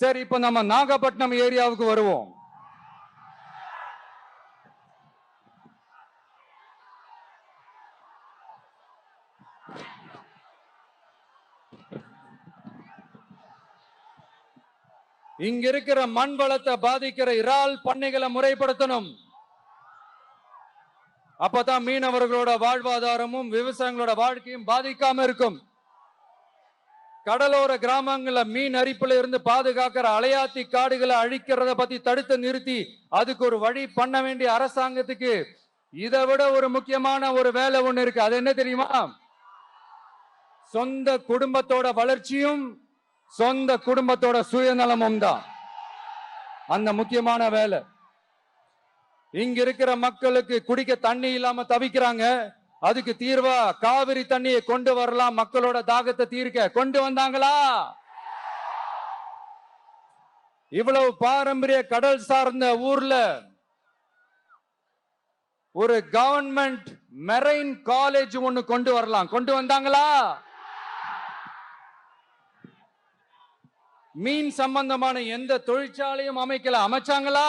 சரி இப்ப நம்ம நாகப்பட்டினம் ஏரியாவுக்கு வருவோம். இங்க இருக்கிற மண் வளத்தை பாதிக்கிற இறால் பண்ணைகளை முறைப்படுத்தணும். அப்பதான் மீனவர்களோட வாழ்வாதாரமும் விவசாயிகளோட வாழ்க்கையும் பாதிக்காம இருக்கும். கடலோர கிராமங்களில் மீன் அரிப்புல இருந்து பாதுகாக்கிற அலையாத்தி காடுகளை அழிக்கிறத பத்தி தடுத்து நிறுத்தி அதுக்கு ஒரு வழி பண்ண வேண்டிய அரசாங்கத்துக்கு இதை விட ஒரு முக்கியமான ஒரு வேலை ஒண்ணு இருக்கு. அது என்ன தெரியுமா? சொந்த குடும்பத்தோட வளர்ச்சியும் சொந்த குடும்பத்தோட சுயநலமும் தான். அந்த முக்கியமான வேலை. இங்க இருக்கிற மக்களுக்கு குடிக்க தண்ணி இல்லாம தவிக்கிறாங்க. அதுக்கு தீர்வா காவிரி தண்ணியை கொண்டு வரலாம். மக்களோட தாகத்தை தீர்க்க கொண்டு வந்தாங்களா? இவ்வளவு பாரம்பரிய கடல் சார்ந்த ஊர்ல ஒரு கவர்மெண்ட் மெரைன் காலேஜ் ஒண்ணு கொண்டு வரலாம். கொண்டு வந்தாங்களா? மீன் சம்பந்தமான எந்த தொழிற்சாலையும் அமைக்கல. அமைச்சாங்களா?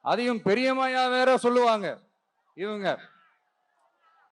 அதையும் பெரியமையா வேற சொல்லுவாங்க. இவங்க